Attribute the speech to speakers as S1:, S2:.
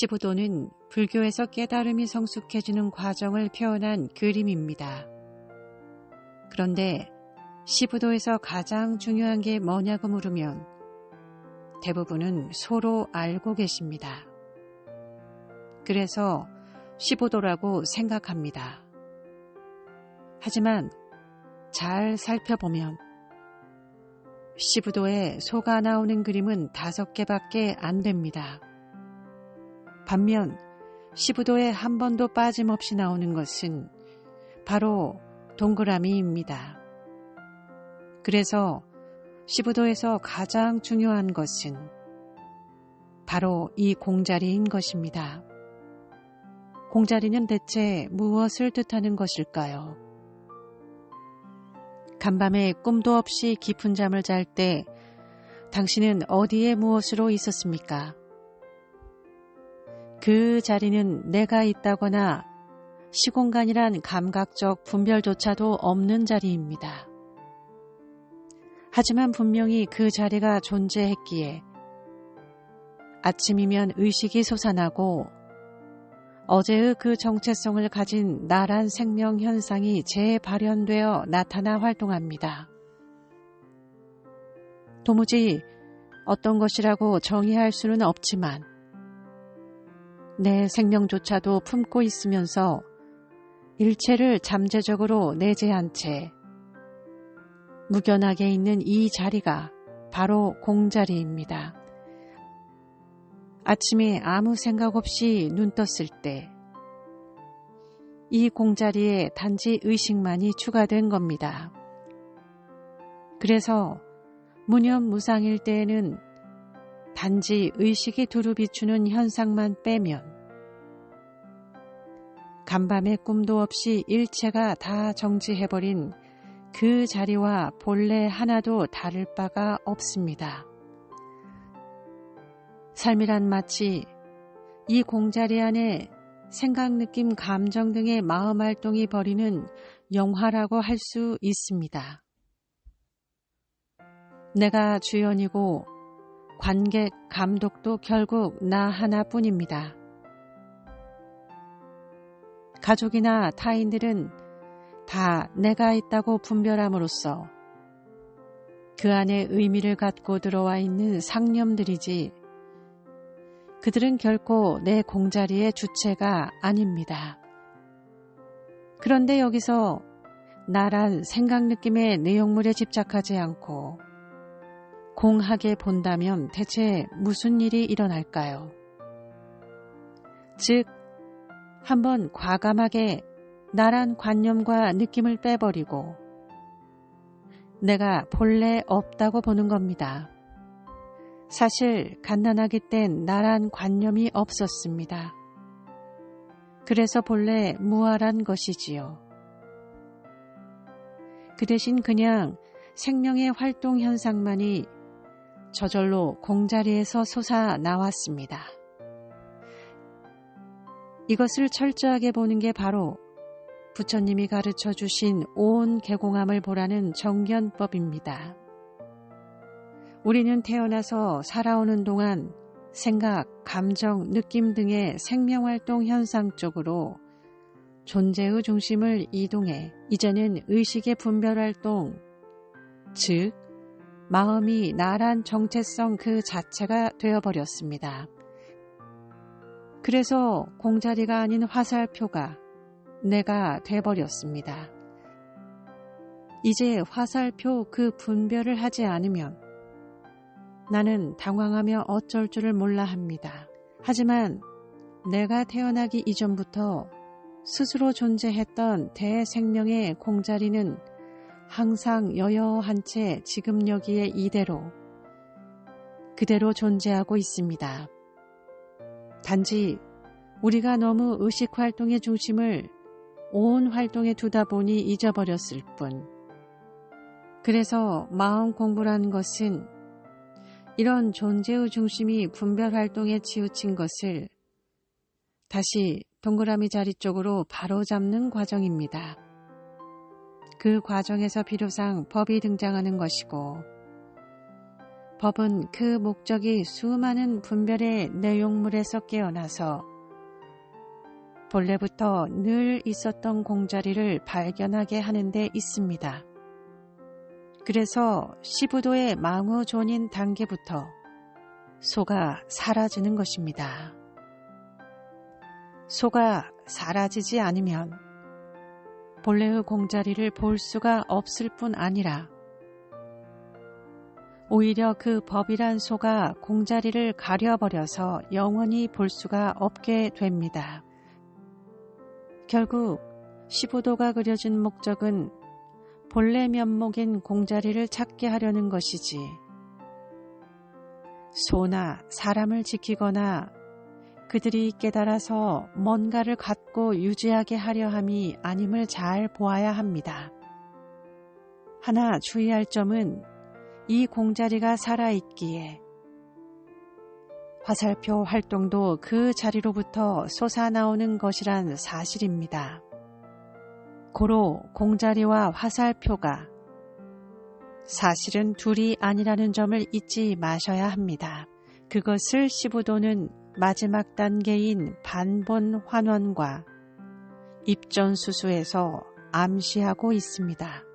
S1: 시부도는 불교에서 깨달음이 성숙해지는 과정을 표현한 그림입니다. 그런데 시부도에서 가장 중요한 게 뭐냐고 물으면 대부분은 서로 알고 계십니다. 그래서 시부도라고 생각합니다. 하지만 잘 살펴보면 시부도에 소가 나오는 그림은 다섯 개밖에 안 됩니다. 반면 시부도에 한 번도 빠짐없이 나오는 것은 바로 동그라미입니다. 그래서 시부도에서 가장 중요한 것은 바로 이 공자리인 것입니다. 공자리는 대체 무엇을 뜻하는 것일까요? 간밤에 꿈도 없이 깊은 잠을 잘 때 당신은 어디에 무엇으로 있었습니까? 그 자리는 내가 있다거나 시공간이란 감각적 분별조차도 없는 자리입니다. 하지만 분명히 그 자리가 존재했기에 아침이면 의식이 솟아나고 어제의 그 정체성을 가진 나란 생명 현상이 재발현되어 나타나 활동합니다. 도무지 어떤 것이라고 정의할 수는 없지만 내 생명조차도 품고 있으면서 일체를 잠재적으로 내재한 채 무견하게 있는 이 자리가 바로 공자리입니다. 아침에 아무 생각 없이 눈 떴을 때 이 공자리에 단지 의식만이 추가된 겁니다. 그래서 무념무상일 때에는 단지 의식이 두루 비추는 현상만 빼면 간밤에 꿈도 없이 일체가 다 정지해버린 그 자리와 본래 하나도 다를 바가 없습니다. 삶이란 마치 이 공자리 안에 생각, 느낌, 감정 등의 마음 활동이 벌이는 영화라고 할 수 있습니다. 내가 주연이고 관객, 감독도 결국 나 하나뿐입니다. 가족이나 타인들은 다 내가 있다고 분별함으로써 그 안에 의미를 갖고 들어와 있는 상념들이지 그들은 결코 내 공자리의 주체가 아닙니다. 그런데 여기서 나란 생각 느낌의 내용물에 집착하지 않고 공하게 본다면 대체 무슨 일이 일어날까요? 즉, 한번 과감하게 나란 관념과 느낌을 빼버리고 내가 본래 없다고 보는 겁니다. 사실 갓난아기 땐 나란 관념이 없었습니다. 그래서 본래 무아란 것이지요. 그 대신 그냥 생명의 활동 현상만이 저절로 공자리에서 솟아 나왔습니다. 이것을 철저하게 보는 게 바로 부처님이 가르쳐 주신 온 개공함을 보라는 정견법입니다. 우리는 태어나서 살아오는 동안 생각, 감정, 느낌 등의 생명활동 현상 쪽으로 존재의 중심을 이동해 이제는 의식의 분별활동, 즉, 마음이 나란 정체성 그 자체가 되어버렸습니다. 그래서 공자리가 아닌 화살표가 내가 돼버렸습니다. 이제 화살표 그 분별을 하지 않으면 나는 당황하며 어쩔 줄을 몰라 합니다. 하지만 내가 태어나기 이전부터 스스로 존재했던 대생명의 공자리는 항상 여여한 채 지금 여기에 이대로 그대로 존재하고 있습니다. 단지 우리가 너무 의식 활동의 중심을 온 활동에 두다 보니 잊어버렸을 뿐. 그래서 마음 공부라는 것은 이런 존재의 중심이 분별 활동에 치우친 것을 다시 동그라미 자리 쪽으로 바로 잡는 과정입니다. 그 과정에서 비로상 법이 등장하는 것이고 법은 그 목적이 수많은 분별의 내용물에서 깨어나서 본래부터 늘 있었던 공자리를 발견하게 하는 데 있습니다. 그래서 시부도의 망우존인 단계부터 소가 사라지는 것입니다. 소가 사라지지 않으면 본래의 공자리를 볼 수가 없을 뿐 아니라 오히려 그 법이란 소가 공자리를 가려버려서 영원히 볼 수가 없게 됩니다. 결국 15도가 그려진 목적은 본래 면목인 공자리를 찾게 하려는 것이지 소나 사람을 지키거나 그들이 깨달아서 뭔가를 갖고 유지하게 하려 함이 아님을 잘 보아야 합니다. 하나 주의할 점은 이 공자리가 살아있기에 화살표 활동도 그 자리로부터 솟아나오는 것이란 사실입니다. 고로 공자리와 화살표가 사실은 둘이 아니라는 점을 잊지 마셔야 합니다. 그것을 시부도는 마지막 단계인 반본 환원과 입전수수에서 암시하고 있습니다.